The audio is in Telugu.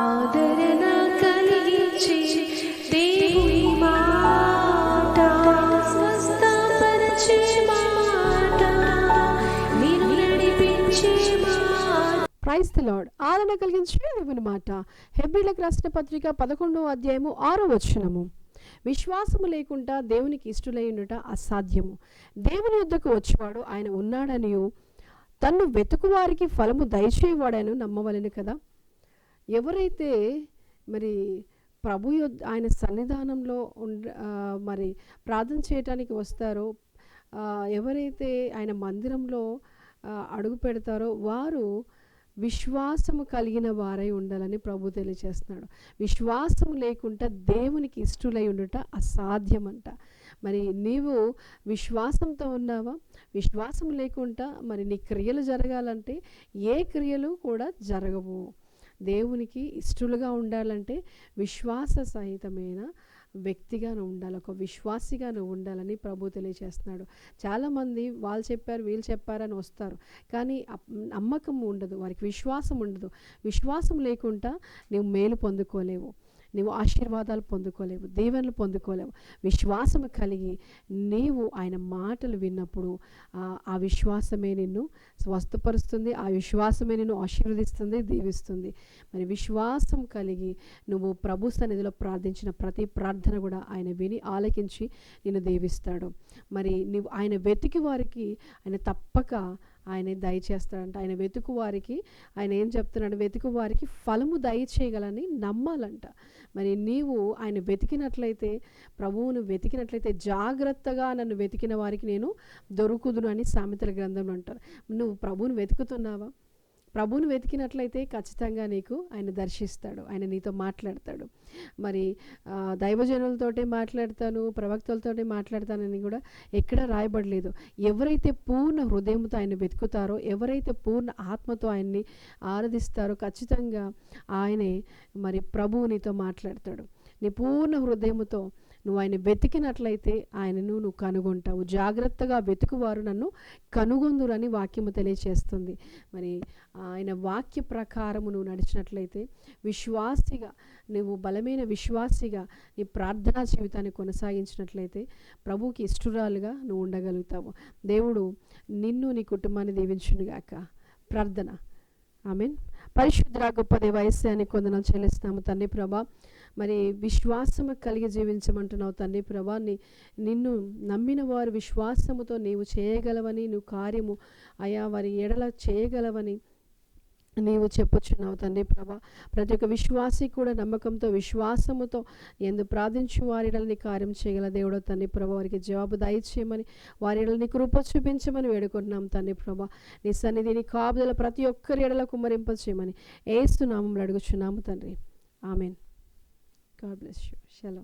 ఆదరణ కలిగించే దేవుని మాట స్వస్థపరిచే మాట. నడిపించే మాట. ప్రైస్ లార్డ్ ఆదరణ కలిగించే దేవుని మాట. హెబ్రిలకు రాసిన పత్రిక పదకొండవ అధ్యాయము ఆరో వచనము. విశ్వాసము లేకుండా దేవునికి ఇష్టలై ఉండట అసాధ్యము. దేవుని యుద్ధకు వచ్చేవాడు ఆయన ఉన్నాడనియు. తన్ను వెతుకువారికి ఫలము దయచేవాడని నమ్మవలెను కదా? ఎవరైతే మరి ప్రభు ఆయన సన్నిధానంలో ఉండ మరి ప్రార్థన చేయటానికి వస్తారో ఎవరైతే ఆయన మందిరంలో అడుగు పెడతారో వారు విశ్వాసము కలిగిన వారై ఉండాలని ప్రభు తెలియజేస్తున్నాడు విశ్వాసం లేకుండా దేవునికి ఇష్టలై ఉండుట అసాధ్యమంట. మరి నీవు విశ్వాసంతో ఉన్నావా? విశ్వాసం లేకుండా మరి నీ క్రియలు జరగాలంటే ఏ క్రియలు కూడా జరగవు. దేవునికి ఇష్టలుగా ఉండాలంటే విశ్వాస సహితమైన వ్యక్తిగా నువ్వు ఉండాలి. ఒక విశ్వాసిగా నువ్వు ఉండాలని ప్రభు తెలియజేస్తున్నాడు చాలామంది వాళ్ళు చెప్పారు వీళ్ళు చెప్పారని వస్తారు. కానీ నమ్మకం ఉండదు. వారికి విశ్వాసం ఉండదు. విశ్వాసం లేకుండా నువ్వు మేలు పొందుకోలేవు. నీవు ఆశీర్వాదాలు పొందుకోలేవు దీవెనలు పొందుకోలేవు. విశ్వాసం కలిగి నీవు ఆయన మాటలు విన్నప్పుడు ఆ- ఆ విశ్వాసమే నిన్ను స్వస్థపరుస్తుంది ఆ విశ్వాసమే నిన్ను ఆశీర్వదిస్తుంది దీవిస్తుంది. మరి విశ్వాసం కలిగి నువ్వు ప్రభు సన్నిధిలో ప్రార్థించిన ప్రతి ప్రార్థన కూడా ఆయన విని ఆలకించి నిన్ను దీవిస్తాడు. మరి నువ్వు ఆయన వెతికి వారికి ఆయన తప్పక ఆయన దయచేస్తాడంట. ఆయన వెతుకు వారికి ఆయన ఏం చెప్తున్నాడు? వెతుకు వారికి ఫలము దయచేయగలని నమ్మాలంట. మరి నీవు ఆయన వెతికినట్లయితే ప్రభువును వెతికినట్లయితే జాగ్రత్తగా నన్ను వెతికిన వారికి నేను దొరుకుదును అని సామెతల గ్రంథంలో అంటారు. నువ్వు ప్రభువును వెతుకుతున్నావా? ప్రభువును వెతికినట్లయితే ఖచ్చితంగా నీకు ఆయన దర్శిస్తాడు ఆయన నీతో మాట్లాడతాడు. మరి ఆ, దైవజనులతోటే మాట్లాడతాను ప్రవక్తలతోటే మాట్లాడతానని కూడా ఎక్కడా రాయబడలేదు. ఎవరైతే పూర్ణ హృదయంతో ఆయన వెతుకుతారో ఎవరైతే పూర్ణ ఆత్మతో ఆయన్ని ఆరాధిస్తారో ఖచ్చితంగా ఆయనే మరి ప్రభువు నీతో మాట్లాడతాడు. నీ పూర్ణ హృదయముతో నువ్వు ఆయన వెతికినట్లయితే ఆయనను నువ్వు కనుగొంటావు. జాగ్రత్తగా వెతుకువారు నన్ను కనుగొందురని వాక్యము తెలియచేస్తుంది. మరి ఆయన వాక్య ప్రకారము నువ్వు నడిచినట్లయితే విశ్వాసిగా నువ్వు బలమైన విశ్వాసిగా నీ ప్రార్థనా జీవితాన్ని కొనసాగించినట్లయితే ప్రభుకి ఇష్టరాలుగా నువ్వు ఉండగలుగుతావు. దేవుడు నిన్ను నీ కుటుంబాన్ని దీవించునుగాక. ప్రార్థన. ఐ మీన్ పరిశుద్ర గొప్ప దేవాయస్యాన్ని కొందనం చెల్లిస్తాము తండ్రి ప్రభా. మరి విశ్వాసము కలిగి జీవించమంటున్నావు తండ్రి ప్రభా. నీ నిన్ను నమ్మిన వారు విశ్వాసముతో నీవు చేయగలవని నువ్వు కార్యము అయా వారి ఎడల చేయగలవని నీవు చెప్పుచున్నావు తండ్రి ప్రభా. ప్రతి ఒక్క విశ్వాసి కూడా నమ్మకంతో విశ్వాసముతో ఎందు ప్రార్థించు వారిని కార్యం చేయగల దేవుడో తండ్రి ప్రభా. వారికి జవాబు దయచేయమని వారిని కృప చూపించమని వేడుకుంటున్నాం తండ్రి ప్రభా. నీ సన్నిధిని కాపుదల ప్రతి ఒక్కరి ఎడల కుమ్మరింప చేయమని ఏస్తున్నాము అడుగుచున్నాము తండ్రి. ఆమెన్. God bless you. శలం